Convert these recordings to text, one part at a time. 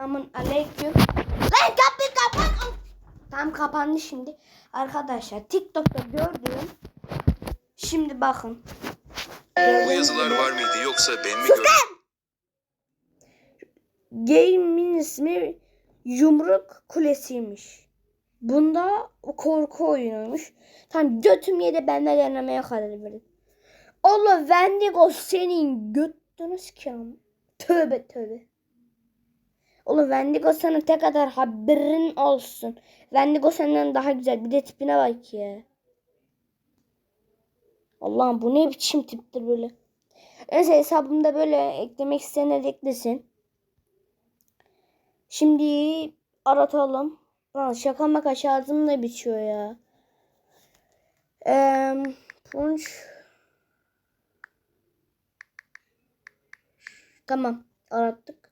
Aman aleyküm. Lan kapıyı kapat. Tam kapandı şimdi. Arkadaşlar TikTok'ta gördüğüm. Şimdi bakın. Bu yazılar var mıydı yoksa ben mi gördüm? Game'in ismi Yumruk Kulesi'ymiş. Bunda korku oyunuymuş. Tam götüm yedi ben de denemeye karar verdim. Allah Wendigo senin götünü sikeyim. Tövbe tövbe. Oğlum Wendigo sana tek kadar haberin olsun. Wendigo senden daha güzel. Bir de tipine bak ya. Allah'ım bu ne biçim tiptir böyle. Neyse hesabımda böyle eklemek isteyenler eklesin. Şimdi aratalım. Lan şaka maka şarjım da bitiyor ya. Eee punch. Tamam arattık.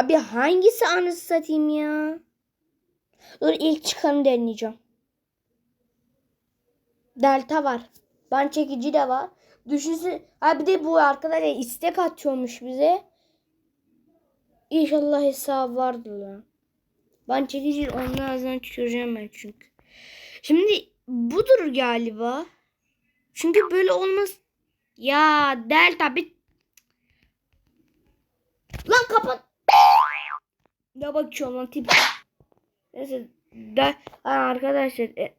Abi hangisi anısı satayım ya? Dur ilk çıkanı deneyeceğim. Delta var. Ban çekici de var. Düşünsün. Ha bir de bu arkadaşlar istek atıyormuş bize. İnşallah hesabı vardır lan. Ban çekici onun ağzından tüküreceğim ben çünkü. Şimdi budur galiba. Çünkü böyle olmaz. Ya Delta bir... Lan kapat. Ne bakıyorum lan tip. Neyse. De, Ha, arkadaşlar. E...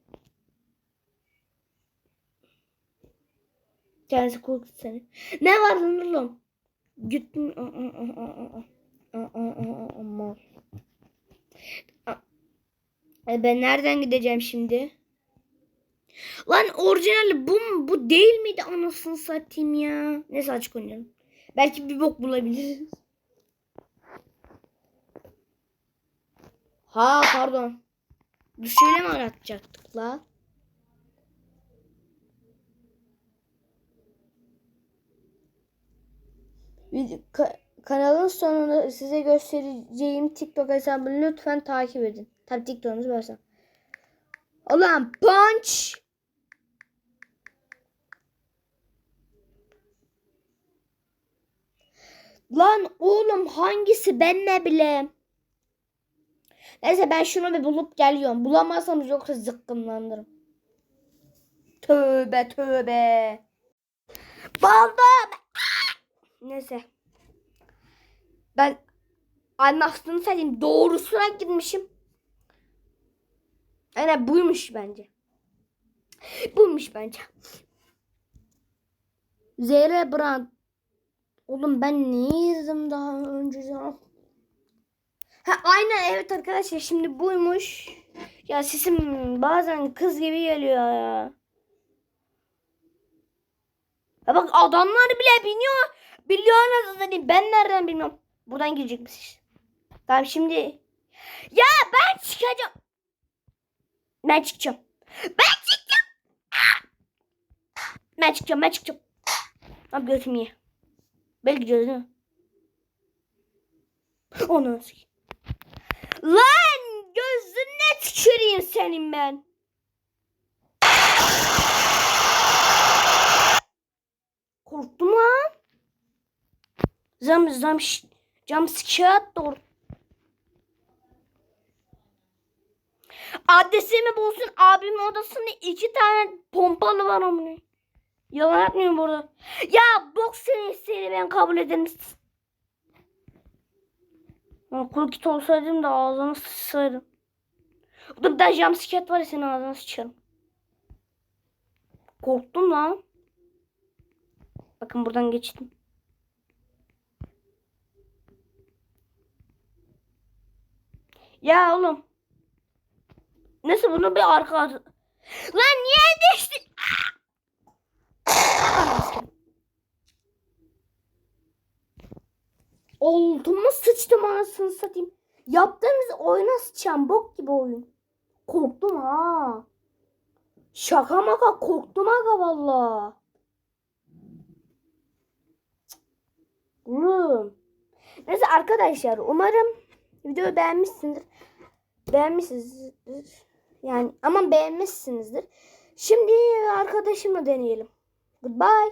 Kendisi korkut seni. Ne var lan oğlum? Gittim. Mal. E ben nereden gideceğim şimdi? Lan orijinali bu mu? Bu değil miydi anasını satayım ya? Neyse açık oynayalım. Belki bir bok bulabiliriz. Ha pardon. Bu şöyle mi aratacaktık la? Kanalın sonunda size göstereceğim TikTok hesabını lütfen takip edin. Tabii TikTok'unuzu versem. Ulan punch. Lan oğlum hangisi ben ne bileyim. Neyse ben şunu bir bulup geliyorum. Bulamazsam yoksa zıkkımlandırım. Tövbe tövbe. Buldum. Neyse. Ben anlattığını söyleyeyim. Doğrusuna gitmişim. Aynen buymuş bence. Buymuş bence. Zehra Brand. Oğlum ben niye yazdım daha önce ya? Ha aynen evet arkadaşlar şimdi buymuş. Ya sesim bazen kız gibi geliyor ya. Ya bak adamlar bile biniyor. Biliyor nasıl ben nereden bilmiyorum. Buradan girecekmiş. Tamam şimdi. Ya ben çıkacağım. Ben çıkacağım. Ben çıkacağım. Ben çıkacağım ben çıkacağım. Abi götüm ye. Belki gidiyoruz değil mi? Onu sikeyim. Lan gözüne tüküreyim senin ben. Korktum lan. Zam zam cam sıkışat doğru. Adresimi bulsun abimin odasında iki tane pompalı var amına. Yalan yapmıyorum burada. Ya bok seni ben kabul ederim. Kuru kit olsaydım da ağzını sıçsaydım. Burada bir tane jumpscare var ya senin ağzına sıçarım. Korktum lan. Bakın buradan geçtim. Ya oğlum. Nasıl bunu bir arka... Lan niye düştün? Oldu mu sıçtım anasını satayım. Yaptığınız oyuna sıçan bok gibi oyun. Korktum ha. Şaka maka korktum aga valla. Oğlum. Neyse arkadaşlar umarım videoyu beğenmişsinizdir. Beğenmişsinizdir. Yani ama beğenmişsinizdir. Şimdi arkadaşımla deneyelim. Goodbye.